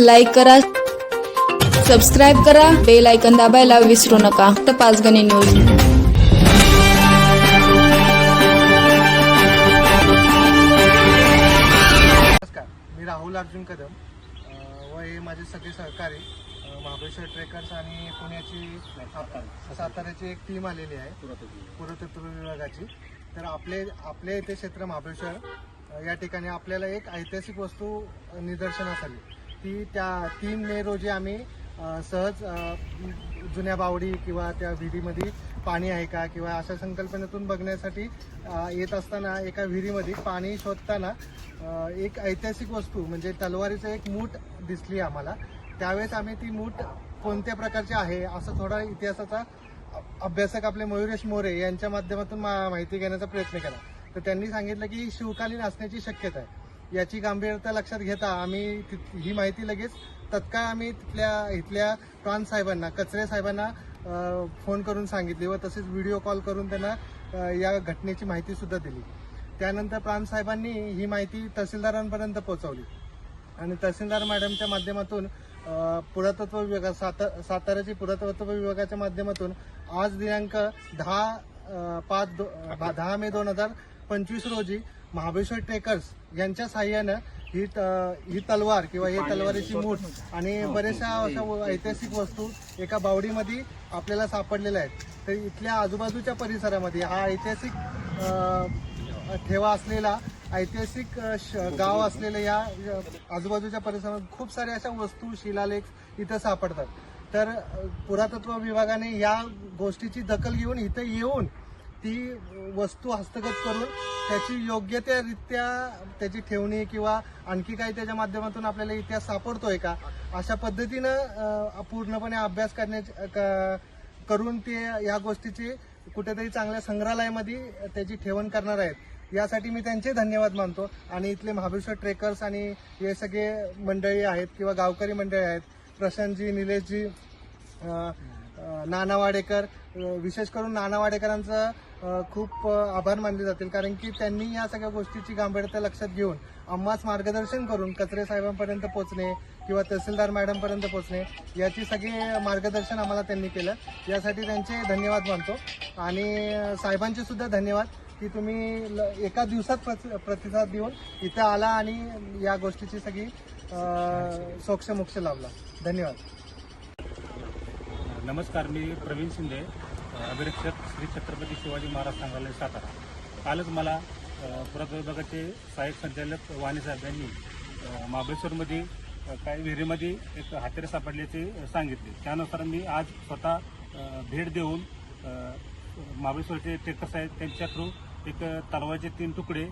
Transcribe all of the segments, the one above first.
Like करा subscribe करा bell icon दाबायला विसरू नका. तर पाचगणी न्यूज नमस्कार. मी राहुल अर्जुन कदम. अ, व हे माझे सगळे सहकारी अ, महाबळेश्वर ट्रेकर्स आणि पुण्याची साताऱ्याची एक टीम आलेली आहे पुरातत्व विभागाची. तर आपले आपले इथे क्षेत्र महाबळेश्वर अ, या ठिकाणी आपल्याला एक ऐतिहासिक वस्तू अ, निदर्शनास आली. ती त्या तीन मे रोजी आम्ही सहज जुन्या बावडी किंवा त्या विहिरीमध्ये पाणी आहे का किंवा अशा संकल्पनेतून बघण्यासाठी येत असताना एका विहिरीमध्ये पाणी शोधताना एक ऐतिहासिक वस्तू म्हणजे तलवारीचं एक मूठ दिसली आम्हाला. त्यावेळेस आम्ही ती मूठ कोणत्या प्रकारची आहे असं थोडा इतिहासाचा अभ्यासक आपले मयुरेश मोरे यांच्या माध्यमातून मा- माहिती घेण्याचा प्रयत्न केला. तर त्यांनी सांगितलं की शिवकालीन असण्याची शक्यता आहे. याची गांभीर्यता लक्षात घेता आम्ही ही माहिती लगेच तत्काळ आम्ही तिथल्या इथल्या प्रांत साहेबांना कचरे साहेबांना फोन करून सांगितले व तसेच व्हिडिओ कॉल करून त्यांना या घटनेची माहिती सुद्धा दिली. त्यानंतर प्रांत साहेबांनी ही माहिती तहसीलदारांपर्यंत पोहोचवली. आणि तहसीलदार मॅडमच्या माध्यमातून पुरातत्व विभागा साता साताऱ्याची पुरातत्व विभागाच्या माध्यमातून आज दिनांक दहा पाच दो दहा मे दोन हजार पंचवीस रोजी महाबळेश्वर ट्रेकर्स यांच्या साह्यानं ही ही तलवार किंवा ही तलवारीची मूठ आणि बऱ्याचशा अशा व- ऐतिहासिक वस्तू एका बावडीमध्ये आपल्याला सापडलेल्या आहेत. तर इथल्या आजूबाजूच्या परिसरामध्ये हा ऐतिहासिक ठेवा असलेला ऐतिहासिक गाव असलेल्या या आजूबाजूच्या परिसरात खूप साऱ्या अशा वस्तू शिलालेख इथं सापडतात. तर पुरातत्व विभागाने या गोष्टीची दखल घेऊन इथं येऊन ती वस्तू हस्तगत करून त्याची योग्य योग्यतेरित्या त्याची ठेवणी किंवा आणखी काही त्याच्या माध्यमातून आपल्याला इतिहास सापडतोय का? अशा पद्धतीनं पूर्णपणे अभ्यास करण्याची क- करून ते या गोष्टीची कुठेतरी चांगल्या संग्रहालयामध्ये त्याची ठेवण करणार आहेत. यासाठी मी त्यांचे धन्यवाद मानतो. आणि इथले महाबळेश्वर ट्रेकर्स आणि हे सगळे मंडळी आहेत किंवा गावकरी मंडळी आहेत प्रशांतजी निलेशजी नाना वाडेकर विशेष करून नाना वाडेकरांचं खूप आभार मानले जातील. कारण की त्यांनी या सगळ्या गोष्टीची गांभीर्यता लक्षात घेऊन आम्हास मार्गदर्शन करून कचरे साहेबांपर्यंत पोहोचणे किंवा तहसीलदार मॅडमपर्यंत पोहोचणे याची सगळी मार्गदर्शन आम्हाला त्यांनी केलं. यासाठी त्यांचे धन्यवाद मानतो. आणि साहेबांचे सुद्धा धन्यवाद की तुम्ही ल- एका दिवसात प्रतिसाद देऊन इथं आला आणि या गोष्टीची सगळी सोक्षमोक्ष सोक्ष मोक्ष लावला. धन्यवाद. नमस्कार मी प्रवीण शिंदे. अभिरक्षक श्री छत्रपती शिवाजी महाराज संग्रहालय सातारा. कालच मला पुरातत्व विभागाचे सहाय्यक संचालक वाणी साहेब यांनी महाबळेश्वरमध्ये काही विहिरीमध्ये एक हातेरे सापडल्याचे सांगितले. त्यानुसार मी आज स्वतः भेट देऊन महाबळेश्वरचे ट्रेकर्स आहेत त्यांच्या थ्रू एक तलवारचे तीन तुकडे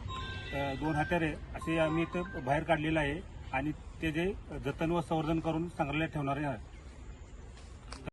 दोन हात्यारे असे आम्ही इथं बाहेर काढलेलं आहे आणि ते जे जतन व संवर्धन करून संग्रहालयात ठेवणारे आहेत.